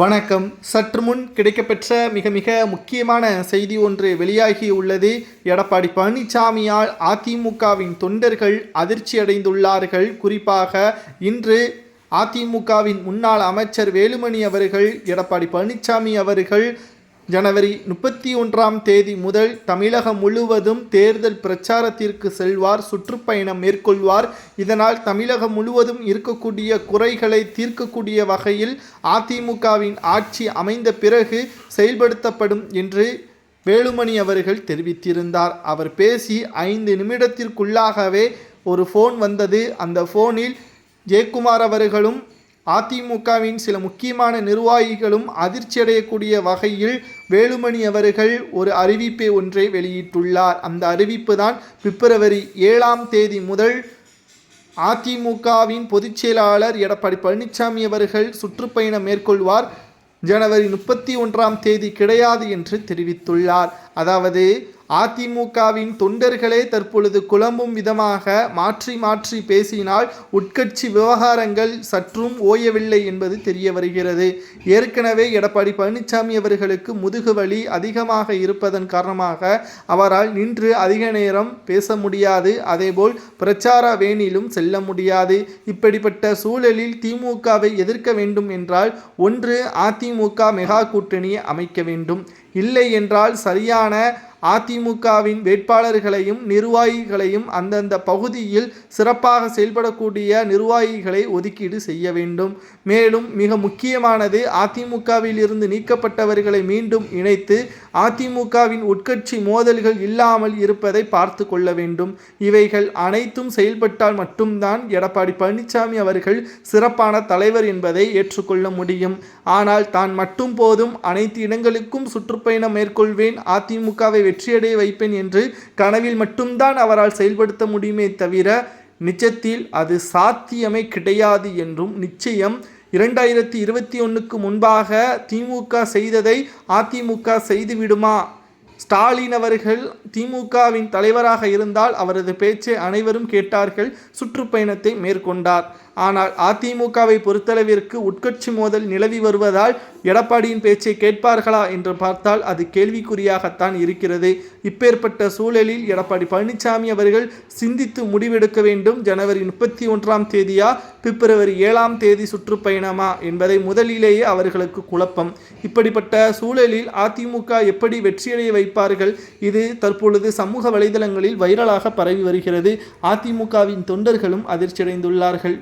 வணக்கம். சற்று முன் கிடைக்கப்பெற்ற மிக மிக முக்கியமான செய்தி ஒன்று வெளியாகி உள்ளது. எடப்பாடி பழனிசாமியால் அதிமுகவின் தொண்டர்கள் அதிர்ச்சியடைந்துள்ளார்கள் குறிப்பாக இன்று அதிமுகவின் முன்னாள் அமைச்சர் வேலுமணி அவர்கள் எடப்பாடி பழனிசாமி அவர்கள் ஜனவரி முப்பத்தி ஒன்றாம் தேதி முதல் தமிழகம் முழுவதும் தேர்தல் பிரச்சாரத்திற்கு செல்வார் சுற்றுப்பயணம் மேற்கொள்வார். இதனால் தமிழகம் முழுவதும் இருக்கக்கூடிய குறைகளை தீர்க்கக்கூடிய வகையில் அதிமுகவின் ஆட்சி அமைந்த பிறகு செயல்படுத்தப்படும் என்று வேலுமணி அவர்கள் தெரிவித்திருந்தார். அவர் பேசி ஐந்து நிமிடத்திற்குள்ளாகவே ஒரு ஃபோன் வந்தது. அந்த ஃபோனில் ஜெயக்குமார் அவர்களும் அதிமுகவின் சில முக்கியமான நிர்வாகிகளும் அதிர்ச்சியடையக்கூடிய வகையில் வேலுமணி அவர்கள் ஒரு அறிவிப்பை ஒன்றை வெளியிட்டுள்ளார். அந்த அறிவிப்பு தான் பிப்ரவரி ஏழாம் தேதி முதல் அதிமுகவின் பொதுச் செயலாளர் எடப்பாடி பழனிசாமி அவர்கள் சுற்றுப்பயணம் மேற்கொள்வார். ஜனவரி முப்பத்தி ஒன்றாம் தேதி கிடையாது என்று தெரிவித்துள்ளார். அதாவது அதிமுகவின் தொண்டர்களே தற்பொழுது குழம்பும் விதமாக மாற்றி மாற்றி பேசினால் உட்கட்சி விவகாரங்கள் சற்றும் ஓயவில்லை என்பது தெரிய வருகிறது. ஏற்கனவே எடப்பாடி பழனிசாமி அவர்களுக்கு முதுகுவலி அதிகமாக இருப்பதன் காரணமாக அவரால் நின்று அதிக நேரம் பேச முடியாது. அதேபோல் பிரச்சார வேணிலும் செல்ல முடியாது. இப்படிப்பட்ட சூழலில் திமுகவை எதிர்க்க வேண்டும் என்றால் ஒன்று அதிமுக மெகா கூட்டணி அமைக்க வேண்டும். இல்லை என்றால் சரியான அதிமுகவின் வேட்பாளர்களையும் நிர்வாகிகளையும் அந்தந்த பகுதியில் சிறப்பாக செயல்படக்கூடிய நிர்வாகிகளை ஒதுக்கீடு செய்ய வேண்டும். மேலும் மிக முக்கியமானது அதிமுகவில் இருந்து நீக்கப்பட்டவர்களை மீண்டும் இணைத்து அதிமுகவின் உட்கட்சி மோதல்கள் இல்லாமல் இருப்பதை பார்த்து கொள்ள வேண்டும். இவைகள் அனைத்தும் செயல்பட்டால் மட்டும்தான் எடப்பாடி பழனிசாமி அவர்கள் சிறப்பான தலைவர் என்பதை ஏற்றுக்கொள்ள முடியும். ஆனால் தான் மட்டும் போதும் அனைத்து இடங்களுக்கும் சுற்றுப்பயணம் மேற்கொள்வேன். அதிமுகவை வெற்றியடைய வைப்பேன் என்று கனவில் மட்டும்தான் அவரால் செயல்படுத்த முடியுமே தவிர நிஜத்தில் அது சாத்தியமே கிடையாது என்றும் நிச்சயம். இரண்டாயிரத்தி இருபத்தி ஒன்றுக்கு முன்பாக திமுக செய்ததை அதிமுக செய்துவிடுமா? ஸ்டாலின் அவர்கள் திமுகவின் தலைவராக இருந்தால் அவரது பேச்சை அனைவரும் கேட்டார்கள் சுற்றுப்பயணத்தை மேற்கொண்டார். ஆனால் அதிமுகவை பொறுத்தளவிற்கு உட்கட்சி மோதல் நிலவி வருவதால் எடப்பாடியின் பேச்சை கேட்பார்களா என்று பார்த்தால் அது கேள்விக்குறியாகத்தான் இருக்கிறது. இப்பேற்பட்ட சூழலில் எடப்பாடி பழனிசாமி அவர்கள் சிந்தித்து முடிவெடுக்க வேண்டும். ஜனவரி முப்பத்தி ஒன்றாம் தேதியா பிப்ரவரி ஏழாம் தேதி சுற்றுப்பயணமா என்பதை முதலிலேயே அவர்களுக்கு குழப்பம். இப்படிப்பட்ட சூழலில் அதிமுக எப்படி வெற்றியடைய வைப்பார்கள்? இது தற்போது தற்பொழுது சமூக வலைதளங்களில் வைரலாக பரவி வருகிறது. அதிமுகவின் தொண்டர்களும் அதிர்ச்சியடைந்துள்ளார்கள்.